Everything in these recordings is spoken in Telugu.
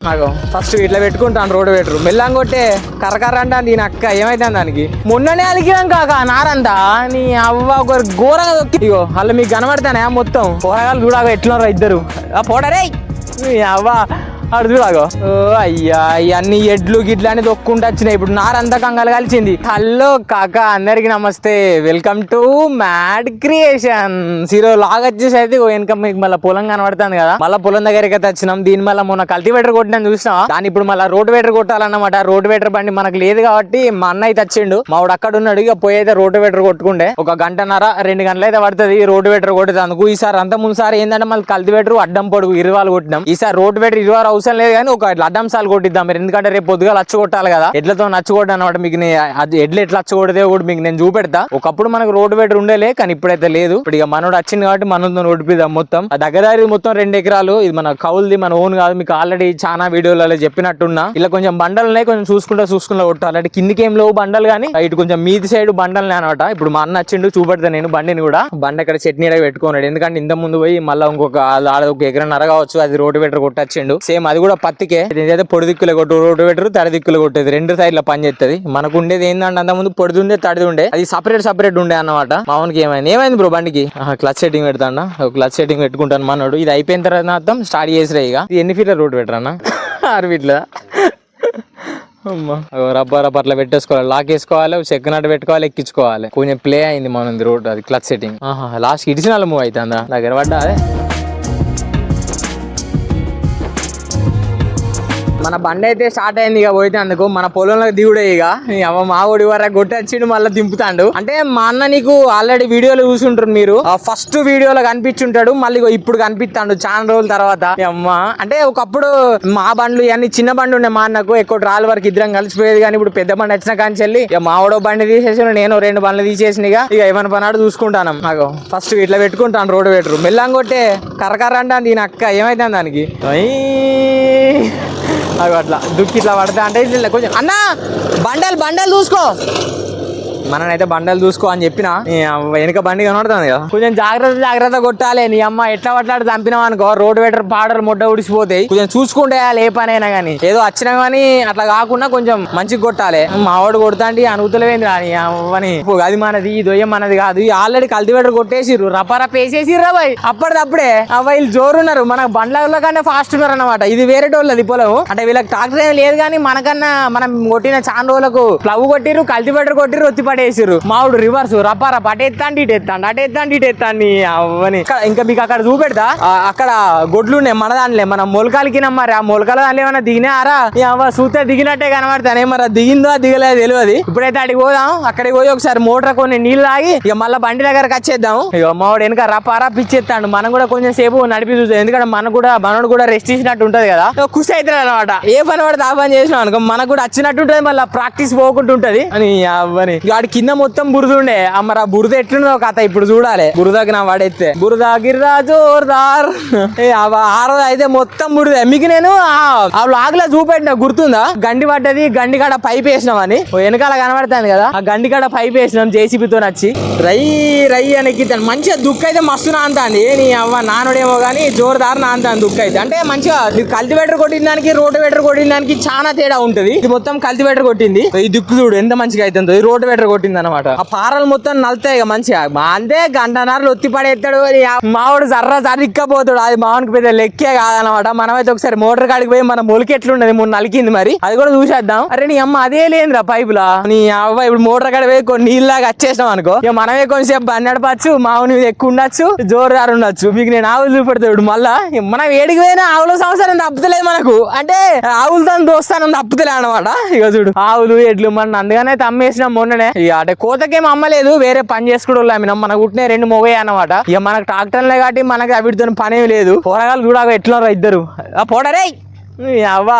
నాకు ఫస్ట్ ఇట్లా పెట్టుకుంటాను రోడ్డు పెట్టరు మెల్లం కొట్టే కరకర అంటే దీని అక్క ఏమైతే దానికి? మొన్ననే అలిగినాం కాక నారంతా నీ అవ్వ ఒక ఘోరంగా దొక్కి ఇగో అలా మీకు కనబడతానే మొత్తం? పోరగాలు చూడాక ఎట్లున్నారో ఇద్దరు? ఆ పోడరే నీ అవ్వ. అడు చూడాగో ఓ అయ్యా ఇవన్నీ ఎడ్లు గిడ్లు అని దొక్కుంటూ వచ్చినాయి. ఇప్పుడు నారంతా కంగాలు కలిసింది హలో కాక అందరికి నమస్తే. Welcome to mad creation hero log వచ్చేసి అయితే వెనక మీకు మళ్ళీ పొలం కనబడుతుంది కదా. మళ్ళీ పొలం దగ్గరికి అయితే వచ్చినాం. దీని మళ్ళీ మొన్న కల్టివేటర్ కొట్టినా చూసినా దాని ఇప్పుడు మళ్ళీ రోడ్ వేటర్ కొట్టాలన్నమాట. రోడ్ వేటర్ బండి మనకు లేదు కాబట్టి మా అన్న అయితే వచ్చిండు. మావాడు అక్కడ ఉన్నాడు. ఇక పోయి అయితే రోడ్ వేటర్ కొట్టుకుండే ఒక గంటన్నర రెండు గంటలు అయితే పడుతుంది రోడ్ వేటర్ అందుకు ఈసారి అంత ముందు సార్ ఏంటంటే మళ్ళీ కల్టివేటర్ అడ్డం పొడుగు ఇరువాలు కొట్టినాం. ఈసారి రోడ్ వేటర్ ఇరువారు అవసరం లేదు కానీ ఒక ఇట్లా కొట్టిద్దాం. మీరు ఎందుకంటే రేపు పొద్దుగా లచ్చ కొట్టాలి కదా. ఎడ్లతో నచ్చుకోవడం అనమాట మీకు అది ఎడ్లు ఎట్లా నచ్చకూడదే కూడా మీకు నేను చూపెడతా. ఒకప్పుడు మనకు రోడ్ వేటర్ ఉండేలే కానీ ఇప్పుడైతే లేదు. ఇప్పుడు ఇక మనోడు వచ్చింది కాబట్టి మనతో ఓడిపిద్దాం మొత్తం. ఆ దగ్గర మొత్తం రెండు ఎకరాలు. ఇది మన కౌల్ది మన ఓన్ కాదు. మీకు ఆల్రెడీ చాలా వీడియోలలో చెప్పినట్టున్నా. ఇలా కొంచెం బండలు ఉన్నాయి కొంచెం చూసుకుంటా చూసుకుంటా కొట్టాలి. అంటే కిందికి ఏం లేవు బండలు కానీ ఇటు కొంచెం మీది సైడ్ బండలు అనమాట ఇప్పుడు మా అన్న వచ్చిండు చూపెడతా నేను బండిని కూడా. బండి అక్కడ చట్నీ పెట్టుకున్నాడు. ఎందుకంటే ఇంత ముందు పోయి మళ్ళీ ఇంకొక ఆడ ఒక ఎకరన్నర కావచ్చు అది రోడ్డు వెటర్ కొట్టచ్చిండు. సేమ్ అది కూడా పత్తికే. ఇదైతే పొడి దిక్కులు కొట్టు రోడ్డు పెట్టరు తడి దిక్కులు కొట్టేది. రెండు సైడ్ల పని చేస్తుంది మనకు ఉండేది ఏంటంటే అంత ముందు పొడిది ఉండే తడిది ఉండే. అది సపరేట్ సపరేట్ ఉండే అన్నమాట. మామూలుకి ఏమైంది? ఏమైంది బ్రో బండికి? క్లచ్ సెట్టింగ్ పెడతాడా? క్లచ్ సెట్టింగ్ పెట్టుకుంటాను మనోడు. ఇది అయిపోయిన తర్వాత స్టార్ట్ చేసిరా ఇక. ఎన్ని ఫీట్ల రోడ్డు పెట్టరా ఆరు ఫీట్ల? రబ్బర్ రబ్బర్ అట్లా పెట్టేసుకోవాలి. లాక్ వేసుకోవాలి చెక్ నట్టు పెట్టుకోవాలి ఎక్కించుకోవాలి. కొంచెం ప్లే అయింది మనం రోడ్ అది క్లచ్ సెట్టింగ్. లాస్ట్ ఇడిచిన మూవ్ అవుతుందా? దగ్గర పడ్డా అదే. మన బండి అయితే స్టార్ట్ అయింది ఇక పోయితే అందుకు మన పొలంలో దిగుడే ఇక. మా ఊడి వరకు కొట్టొచ్చిండు మళ్ళీ దింపుతాడు. అంటే మా అన్న నీకు ఆల్రెడీ వీడియోలు చూసుంటారు మీరు. ఫస్ట్ వీడియోలో కనిపించుంటాడు మళ్ళీ ఇగో ఇప్పుడు కనిపిస్తాడు చాలా రోజుల తర్వాత. అమ్మా. అంటే ఒకప్పుడు మా బండ్లు ఇవన్నీ చిన్న బండి ఉండే మా అన్నకు ఎక్కువ రాళ్ళ వరకు ఇద్దరం కలిసిపోయేది కానీ ఇప్పుడు పెద్ద బండి వచ్చిన కానీ చెల్లి ఇక మావాడో బండి తీసేసి నేను రెండు బండ్లు తీసేసిన ఇక. ఇక ఏమైనా పనాడు చూసుకుంటాను. నాకు ఫస్ట్ ఇట్లా పెట్టుకుంటాను రోడ్డు పెట్టరు మెల్లంగొట్టే కరకర అంటే దీని అక్క. ఏమైతే దానికి? అవి అట్లా దుక్కి ఇట్లా పడతా అంటే ఇట్లా కొంచెం అన్న బండలు బండలు చూసుకో. మననైతే బండలు చూసుకో అని చెప్పిన వెనుక వెనక బండి కనబడుతుంది కదా. కొంచెం జాగ్రత్త జాగ్రత్త కొట్టాలి. నీ అమ్మ ఎట్లా పట్లాడు చంపినావు అనుకో రోడ్ వెటర్ పాడలు ముడ్డ ఉడిసిపోతాయి కొంచెం చూసుకుంటే ఏ పనైనా కానీ ఏదో వచ్చినా కానీ అట్లా కాకుండా కొంచెం మంచిగా కొట్టాలి. మావాడు కొడతాండి అనుగుతలేవేంది నీ అవ్వని. ఓ, అది మనది ఈ దొయ్యం మనది కాదు. ఆల్రెడీ కల్టివేటర్ కొట్టేసిర్రు. రపరప వేసేసిర్రు అబ్బాయి అప్పటిదప్పుడే అబ్బాయి వీళ్ళు జోరున్నారు. మన బండ్ల కన్నా ఫాస్ట్ ఉన్నారు అనమాట ఇది వేరే వాళ్ళది పొలం. అంటే వీళ్ళకి ట్రాక్టర్ ఏం లేదు కానీ మనకన్నా మనం కొట్టిన చాన్ రోజులకు ప్లవ్ కొట్టిర్రు కల్టివేటర్ కొట్టిర్రు ఒత్తిపడి పడేసిర్రు. మావుడు రివర్స్ రపార అటు ఎత్తాండి ఇటు ఎత్తాండి అటు ఎత్తాండి ఇటు ఎత్తాండి అవని. ఇంకా మీకు అక్కడ చూపెడతా? అక్కడ గొడ్లు ఉన్నాయి మన దాంట్లో మన మొలకాలకి మరి ఆ మొలకల దాంట్లో ఏమైనా దిగినారా? ఈ అవ్వ సూతే దిగినట్టే కనబడతానే మరి దిగిందో దిగలేదు తెలియదు. ఇప్పుడైతే అడిగి పోదాం అక్కడికి పోయి ఒకసారి మోటార్ కొన్ని నీళ్ళు తాగి ఇక మళ్ళీ బండి దగ్గరకు వచ్చేద్దాం. ఇక మావాడు వెనక రపారా పిచ్చేస్తాడు మనం కూడా కొంచెం సేపు నడిపి చూద్దాం. ఎందుకంటే మనకు కూడా మనోడు కూడా రెస్ట్ ఇచ్చినట్టు ఉంటుంది కదా. ఖుషి అవుతుంది అనమాట ఏ పని పడితే ఆ పని చేసినాం అనుకో మనకు కూడా వచ్చినట్టు ఉంటుంది మళ్ళీ ప్రాక్టీస్ పోకుండా ఉంటది అని అవ్వని. వాడి కింద మొత్తం బురద ఉండే. అమ్మరా బురద ఎట్లుందో కథ ఇప్పుడు చూడాలి. బురదకి నా వాడైతే. బురద గిర్రా జోర్దార్. ఏ ఆ రోజు అయితే మొత్తం బురద. మీకు నేను ఆ- ఆ లాగ్లో చూపెట్టిన గుర్తుందా? గండి పడ్డది గండి కాడ పైప్ వేసినాం అని. ఓ వెనకాల కనబడతాను కదా. ఆ గండి కాడ పైప్ వేసినాం జేసీబీతో నచ్చి. రై రై అని ఎక్కితాను మంచిగా దుక్కు అయితే మస్తు నాంతాండి నీ అవ్వ నానుడేమో కానీ జోరుదారు నాంతాను దుక్కు అయితే. అంటే మంచిగా కల్టివేటర్ కొట్టిన దానికి రోటివేటర్ కొట్టిన దానికి చాలా తేడా ఉంటది. ఇది మొత్తం కల్టివేటర్ కొట్టింది. ఈ దుక్కు చూడు ఎంత మంచిగా అవుతుందో. ఈ రోటివేటర్ కొట్టింది అనమాట ఆ పారలు మొత్తం నలుతాయి ఇక మంచిగా. మా అంతే గంటన్నరలు ఒత్తి పడేస్తాడు అని మావాడు జర్ర జరిక్కపోతాడు. అది మావానికి పెద్ద లెక్కే కాదనమాట మనమైతే ఒకసారి మోటార్ కాడికి పోయి మన మొలికి ఎట్లుండదు మూడు నలికింది మరి. అది కూడా చూసేద్దాం. అరే నీ అమ్మ అదే లేదురా పైపులా. నీ అవ్వ ఇప్పుడు మోటార్ కాడ పోయి కొన్ని నీళ్ళలాగా వచ్చేసినాం అనుకో. ఇక మనమే కొంచెంసేపు బండి నడపచ్చు మావుని ఎక్కువ ఉండొచ్చు జోరుదారు ఉండొచ్చు. మీకు నేను ఆవులు చూపెడతాడు మళ్ళా. మనం ఏడికి పోయినా ఆవుల సంవత్సరం తప్పుతలేదు మనకు. అంటే ఆవులతో దోస్తానం తప్పుతలే అనమాట ఇక చూడు ఆవులు ఎడ్లు మన అందుకనే తమ్మేసినాం మొన్ననే. ఇక అంటే కోతకేం అమ్మలేదు వేరే పని చేసుకోవడం అమ్మినాం మనకు కుట్టిన రెండు మొగే అనమాట ఇక మనకు ట్రాక్టర్లే కాబట్టి మనకి వీటితో పనేం లేదు. పోరగాలు చూడగా ఎట్లా ఇద్దరు? ఆ పోడరే అవ్వ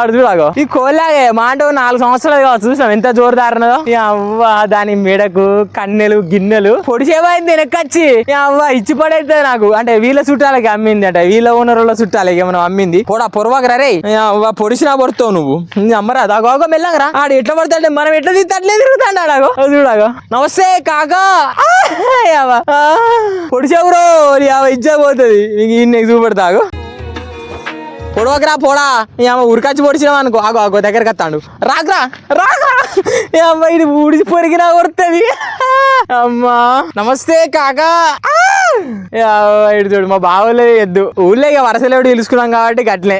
అడు చూడగో ఈ కోలాగే మా అంటే నాలుగు సంవత్సరాలు కావచ్చు చూసినాం ఎంత జోరుదారునదో? ఈ అవ్వ దాని మెడకు కన్నెలు గిన్నెలు. పొడిచేమైంది వెనక్కొచ్చి. ఈ అవ్వ ఇచ్చి పడైతే నాకు? అంటే వీళ్ళ చుట్టాలకి అమ్మింది అంటే వీళ్ళ ఓనర్ల చుట్టాలకి మనం అమ్మింది? పోడా పొరవకరా రే అవ్వ పొడిచినా పడుతావు నువ్వు. అమ్మరా దాగోగో మెల్లగరా ఆడు ఎట్లా పడతాడే మనం ఎట్లా తీస్తే తిరుగుతాడు అది చూడగో నమస్తే కాకా. అవ్వ. ఇచ్చే పోతుంది. నీకు ఈ చూపెడతాగు పొడవకరా పోడా. ఈ అమ్మ ఉరికచ్చి పొడిచినాం అనుకో. ఆగో ఆగో దగ్గరకు వస్తాడు. రాకరా రాకరా. ఈ అమ్మ ఇది ఊడిచి పొరిగినా కొడుతుంది. అమ్మా. నమస్తే కాకా. ఇటు చూడు మా బావలే ఎద్దు. ఊళ్ళో ఇక వరసలేడు తెలుసుకున్నాం కాబట్టి గట్లే.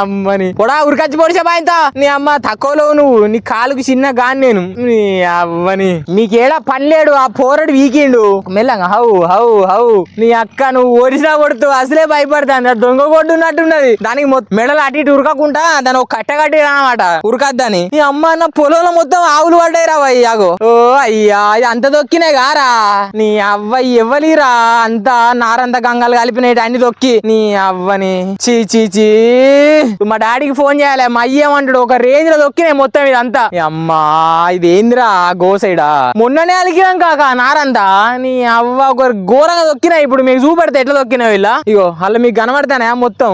అమ్మని. పొడా ఉరికచ్చి పొడిచా బాయంత నీ అమ్మ తక్కువలో నువ్వు నీ కాలుకు చిన్న గాని నేను. నీ అవ్వని. నీకేడా పనిలేడు ఆ పోరడు వీకిండు. మెల్లగా హౌ హౌ హౌ. నీ అక్క నువ్వు ఓడిసినా కొడుతూ అసలే భయపడతాను దొంగ కొట్టున్నట్టున్నది దానికి మెడలు అటు ఇటు ఉరకకుండా దాని ఒక కట్ట కట్టి అనమాట ఉరకద్దని. నీ అమ్మ అన్న పొలంలో మొత్తం ఆవులు పడ్డాయి రా అయ్యాగో ఓ అయ్యా ఇది అంత దొక్కినాయి కారా. నీ అవ్వ ఇవ్వలేరా అంతా నారంత గంగలు కలిపినాయి అన్ని తొక్కి. నీ అవ్వని. చీ చీ చీ. మా డాడీకి ఫోన్ చేయాలి. మా అయ్యేమంటాడు ఒక రేంజ్లో తొక్కినాయి మొత్తం ఇదంతా. అమ్మా ఇది ఏందిరా గోసైడా మొన్ననే అలికినాం కాక నారంతా నీ అవ్వ ఒక ఘోరంగా దొక్కినాయి ఇప్పుడు మీకు చూపెడితే ఎట్లా తొక్కినావు ఇలా? ఇగో అలా మీకు కనబడతానే మొత్తం?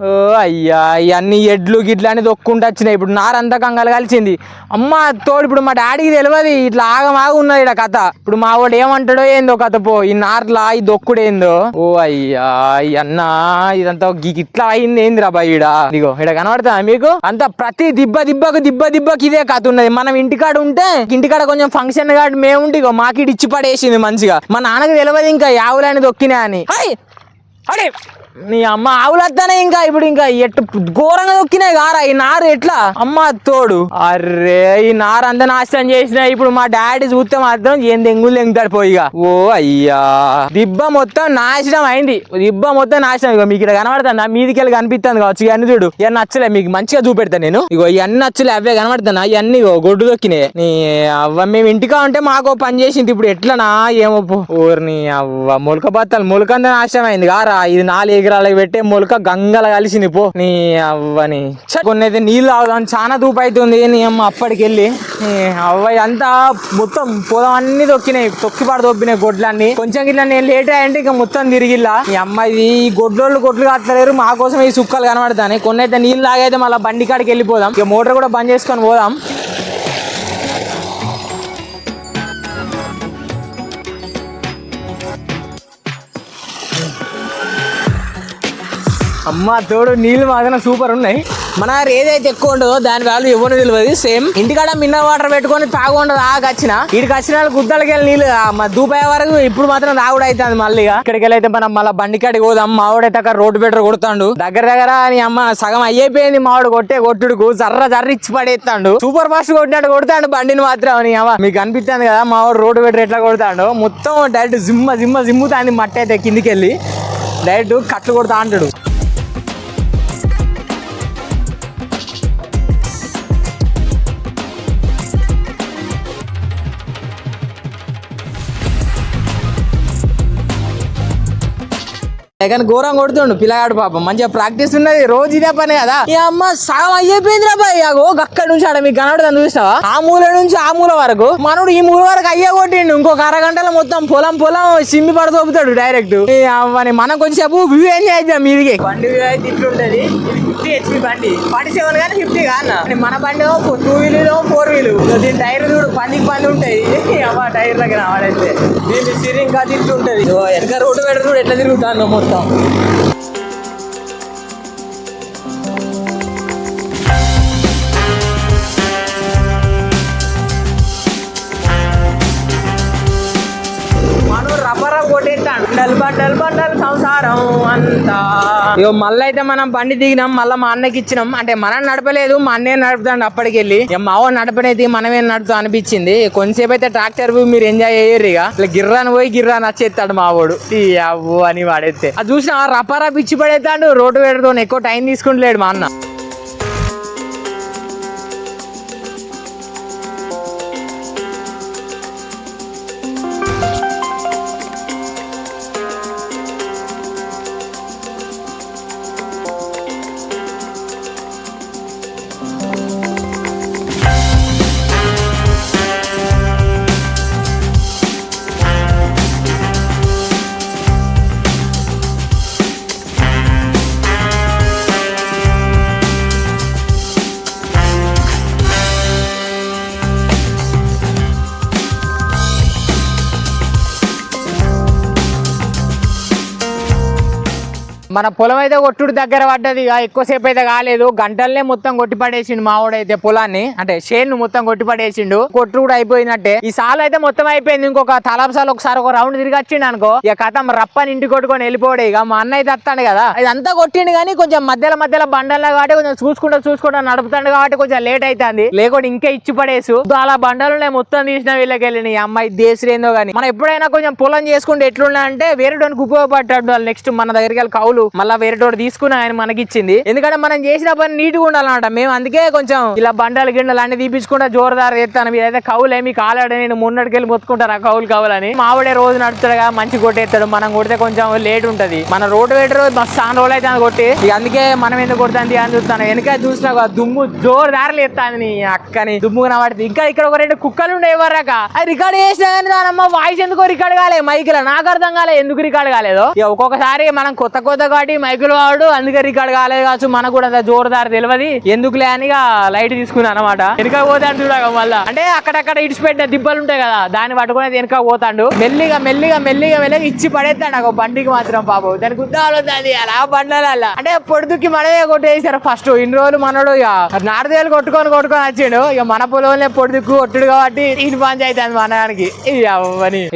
ఓ అయ్యా ఇవన్నీ ఎడ్లు గిడ్లు అని దొక్కుంటూ వచ్చినాయి. ఇప్పుడు నారంతా కంగాలు కలిసింది. అమ్మ తోడు ఇప్పుడు మా డాడీకి తెలియదు ఇట్లా ఆగమాగ ఉన్నది ఇక్కడ కథ. ఇప్పుడు మా వాడు ఏమంటాడో ఏందో కథ పో. ఈ నార్లా ఈ దొక్కుడేందో ఓ అయ్యా ఈ అన్న ఇదంతా ఇట్లా అయింది ఏందిరా బయ్యడ ఇదిగో ఇక్కడ కనబడతా మీకు? అంత ప్రతి దిబ్బ దిబ్బకు దిబ్బ దిబ్బకి ఇదే కథ ఉన్నది. మనం ఇంటికాడ ఉంటే ఇంటికాడ కొంచెం ఫంక్షన్ కాదు మేము ఉంటే ఇగో మాకి ఇటు ఇచ్చి పడేసింది మంచిగా. మా నాన్నకి తెలియదు ఇంకా యావులని దొక్కినా అని. హై! నీ అమ్మ ఆవులు ఇంకా ఇప్పుడు ఇంకా ఎట్టు ఘోరంగా దొక్కినాయి గారా? ఈ నారు ఎట్లా? అమ్మ తోడు. అరే ఈ నారు అంతా నాశనం చేసిన ఇప్పుడు మా డాడీ చూస్తే మాత్రం ఏం దెంగులు ఎంగుతాడు పోయిగా ఓ అయ్యా. దిబ్బ మొత్తం నాశనం అయింది. దిబ్బ మొత్తం నాశనం. ఇగో మీకు ఇక్కడ కనబడుతుందా? మీదికి వెళ్ళి కనిపిస్తుంది కావచ్చు. ఇవన్నీ చూడు. ఇవన్నీ నచ్చలే మీకు మంచిగా చూపెడతాను నేను. ఇగో ఇవన్నీ నచ్చలే అవే కనబడుతున్నా ఇవన్నీ ఇగో గొడ్డు దొక్కినాయి నీ అవ్వ మేము ఇంటికా ఉంటే మాకు పని చేసింది. ఇప్పుడు ఎట్లనా ఏమో ఊరిని ఓర్ని అవ్వ మొలక బత్తాలు మొలకంత నాశనం అయింది. కారా ఇది నాలుగు ఎకరాలకు పెట్టే మొలక గంగల కలిసింది పో. నీ అవ్వని. ఛ, కొన్ని అయితే నీళ్ళు తాగుదాం చాలా దూపు అవుతుంది నీ అమ్మ అప్పటికి వెళ్ళి అవ్వ అంతా మొత్తం పొలం అన్ని తొక్కినాయి. తొక్కిపాడు తొప్పినాయి గొడ్లన్నీ. కొంచెం ఇట్లా నేను లేట్ అయ్యంటే ఇక మొత్తం తిరిగిల్లా. ఈ అమ్మాయి ఈ గొడ్లోళ్ళు గొడ్లు కట్టలేరు మా కోసం ఈ సుక్కలు కనబడతాయి కొన్ని అయితే నీళ్ళు తాగైతే మళ్ళీ బండి కాడికి వెళ్ళిపోదాం. ఇక మోటార్ కూడా బంద్ చేసుకొని పోదాం. అమ్మ తోడు నీళ్ళు మాత్రం సూపర్ ఉన్నాయి. మన ఏదైతే ఎక్కువ ఉండదో దాని వాల్యూ ఇవ్వను తెలియదు సేమ్ ఇంటికాడ మిన్నర్ వాటర్ పెట్టుకొని తాగుండదు ఆ వచ్చిన ఇక్కడికి వచ్చిన వాళ్ళు గుద్దలకి వెళ్ళి నీళ్ళు మా దూపాయ వరకు ఇప్పుడు మాత్రం తాగుడు అవుతుంది మళ్ళీ ఇక్కడికి వెళ్ళి మనం మళ్ళీ బండి కాడికి పోదాం మావాడైతే అక్కడ రోడ్డు బెటర్ కొడుతాడు. దగ్గర దగ్గర అని అమ్మ సగం అయ్యిపోయింది మావాడు కొట్టే కొట్టుడుకు జర్ర జర్ర ఇచ్చి పడేస్తాడు. సూపర్ ఫాస్ట్ కొట్టినట్టు కొడతాడు బండిని మాత్రం అని అమ్మ. మీకు అనిపిస్తుంది కదా మావాడు రోడ్డు బెటర్ ఎట్లా కొడతాడు. మొత్తం డైరెక్ట్ జిమ్మ జిమ్మ జిమ్ముతాంది మట్టి అయితే కిందికి వెళ్ళి. డైరెక్ట్ కట్లు కొడతా అంటాడు కానీ ఘోరం కొడుతుండు పిల్లగాడు పాపం. మంచిగా ప్రాక్టీస్ ఉన్నది. రోజు ఇదే పని కదా. ఈ అమ్మ సగం అయిపోయింది రా అగో అక్కడ నుంచి ఆడ మీకు కనబడదని చూసావా ఆ మూల నుంచి ఆ మూల వరకు. మనోడు ఈ మూల వరకు అయ్యే కొట్టిండు. ఇంకొక అరగంటలో మొత్తం పొలం పొలం సిమ్మి పడతోపుతాడు డైరెక్ట్ ఈ మనం కొంచెంసేపు వ్యూ ఎంజాయ్ చేద్దాం మీదికి. బండి వ్యూ అయితే ఇట్లుంటది ఫిఫ్టీ హెచ్పి బండి. ఫార్టీ సెవెన్ కానీ ఫిఫ్టీ కానా మన బండి టూ వీలర్ ఫోర్ వీలు దీని టైర్ చూడు పందికి పంది ఉంటాయి అమ్మ టైర్ దగ్గర ఆడైతే దీని సిరింగ్ కాదు ఇట్లుంటది వెనక రోడ్డు పెడతాడు ఎట్లా తిరుగుతాను మొత్తం. మనోడు ఇగో మళ్ళీ అయితే మనం బండి దిగినాం మళ్ళీ మా అన్నకి ఇచ్చినాం. అంటే మనం నడపలేదు మా అన్నే నడుపుతాడు అప్పటికెళ్ళి. ఇక మా నడపనేది మనమే నడుపుతా అనిపించింది. కొంతసేపు అయితే ట్రాక్టర్ మీరు ఎంజాయ్ అయ్యారు ఇక ఇట్లా గిర్రాని పోయి గిర్రాని వచ్చేస్తాడు మా వాడు. ఈ అవ్వు అని వాడైతే. అది చూసిన రపారా పిచ్చి పడేస్తాడు రోడ్డు వేడతో ఎక్కువ టైం తీసుకుంటలేడు మా అన్న. మన పొలం అయితే కొట్టుడు దగ్గర పడ్డది. ఇక ఎక్కువసేపు అయితే కాలేదు. గంటలనే మొత్తం కొట్టి పడేసిండు మావాడైతే పొలాన్ని. అంటే షేన్ మొత్తం కొట్టి పడేసిండు. కొట్టు కూడా అయిపోయినట్టే. ఈ సాల్ అయితే మొత్తం అయిపోయింది. ఇంకొక తలపసాలు ఒకసారి ఒక రౌండ్ తిరిగి వచ్చిండు అనుకో ఇక కథం రప్పని ఇంటి కొట్టుకొని వెళ్ళిపోడే. ఇక మా అన్న అయితే వస్తాడు కదా. ఇదంతా కొట్టిండు కానీ కొంచెం మధ్యలో మధ్యలో బండల్లో కాబట్టి కొంచెం చూసుకుంటూ చూసుకుంటూ నడుపుతాడు కాబట్టి కొంచెం లేట్ అవుతుంది లేకుంటే ఇంకా ఇచ్చి పడేసు. అలా బండలు మొత్తం తీసిన వీళ్ళకి వెళ్ళిన ఈ అమ్మాయి దేశరేందో కానీ మనం ఎప్పుడైనా కొంచెం పొలం చేసుకుంటే ఎట్లున్నా అంటే వేరే ఉపయోగపడ్డాడు నెక్స్ట్ మన దగ్గరికి వెళ్ళి కౌలు మళ్ళీ వేరేటోడు తీసుకుని ఆయన మనకి ఇచ్చింది ఎందుకంటే మనం చేసిన పని నీట్గా ఉండాలన్నమాట మేము అందుకే కొంచెం ఇలా బండలు గిండలు అన్ని తీపించుకుంటా జోరదారు చేస్తాను. మీరైతే కౌలు ఏమి కాలాడు నేను మొన్నటికెళ్ళి మొత్తుకుంటాను ఆ కౌలు కావాలని మావిడే రోజు నడుస్తాడు మంచి కొట్టేస్తాడు. మనం కొడితే కొంచెం లేట్ ఉంటది. మన రోడ్డు వేటర్ మస్తు చాలా రోజులు అయితే అని కొట్టి అందుకే మనం ఎందుకు కొడుతుంది అని చూస్తాను. వెనక చూసినా దుమ్ము జోరు జోరుదారులు ఎత్తాను అక్కని. దుమ్ము కనబడుతుంది ఇంకా ఇక్కడ ఒక రెండు కుక్కలు ఉండే ఎవరాక అది రికార్డ్ చేసినా కానీ దానమ్మ వాయిస్ ఎందుకో రికార్డ్ కాలే? మైకులో. నాకు అర్థం కాలేదు ఎందుకు రికార్డ్ కాలేదు? ఒక్కొక్కసారి మనం కొత్త కొత్త కాబట్టి మైకులు వాడు అందుకే రికార్డ్ కాలేదు కావచ్చు మనకు కూడా అంత జోరుదారు తెలియదు ఎందుకులే అని ఇక లైట్ తీసుకున్నా అనమాట వెనక పోతాడు అంటున్నాడు మళ్ళా. అంటే అక్కడక్కడ ఇడిచిపెట్టిన దిబ్బలు ఉంటాయి కదా దాన్ని పట్టుకునేది వెనక పోతాడు. మెల్లిగా మెల్లిగా మెల్లిగా మెల్లిగా ఇచ్చి పడేస్తాడు నాకు బండికి మాత్రం పాపం. దానికి ఉద్దాలు దాన్ని అలా బండల అంటే పొడుదుకి మనమే కొట్టేసారు ఫస్ట్. ఇన్ని రోజులు మనోడు ఇక నారదేలు కొట్టుకొని కొట్టుకొని వచ్చిండు. ఇక మన పొలంలో పొడుదుకు కొట్టుడు కాబట్టి ఇది పంచాయతీ అంది మనకి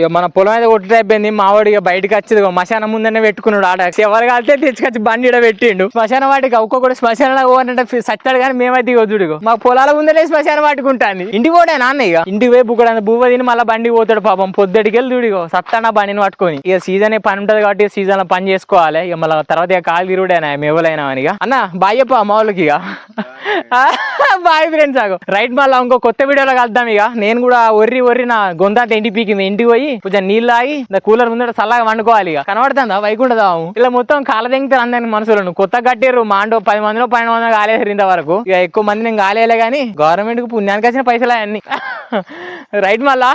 ఇక మన పొలం అయితే కొట్టుడు అయిపోయింది. మావాడు ఇక బయటకు వచ్చేది మశానం ముందనే పెట్టుకున్నాడు ఆడ. ఎవరు కలితే తెచ్చుకొచ్చి బండి ఈడ పెట్టిండు. శ్మశాన వాటికి ఒక్కొక్కటి శ్మశానంలో పోవాలంటే సచ్చాడు కానీ మేమైతే చూడు మా పొలాల ముందరే శ్మశాన వాటికి ఉంటుంది ఇంటికి పోటే నాన్న ఇక ఇంటికి పోయి బుక్కడానికి బువ్వ తిని మళ్ళీ బండి పోతాడు పాపం. పొద్దుటికి వెళ్ళి చూడిగో సత్తాన బండిని పట్టుకొని. ఇక సీజన్ పని ఉంటది కాబట్టి సీజన్లో పని చేసుకోవాలి. ఇక మళ్ళీ తర్వాత ఇక కాలు తిరుగుడేనా ఎవరైనా అని అన్న బాయ్ చెప్ప మా వాళ్ళకి ఇక బాయ్ ఫ్రెండ్స్ ఆగు. రైట్ మళ్ళీ ఇంకో కొత్త వీడియోలో కలుద్దాం ఇక. నేను కూడా ఒర్రి ఒర్రి నా గొంతంత ఎండి పీకింది ఇంటికి పోయి కొంచెం నీళ్ళు ఆగి కూలర్ ముందర చల్లగా వండుకోవాలి ఇక. కనబడుతుందా? వైకుంఠదాము ఇలా మొత్తం కాల దింగుతారు అందరిని మనుషులను కొత్త కట్టారు మాండో పది మందిలో పన్నెండు మంది కాలేసారు ఇంతవరకు. ఇక ఎక్కువ మంది నేను కాలేలే కానీ గవర్నమెంట్కు పుణ్యానికి వచ్చిన పైసలు అన్ని. రైట్ మళ్ళా.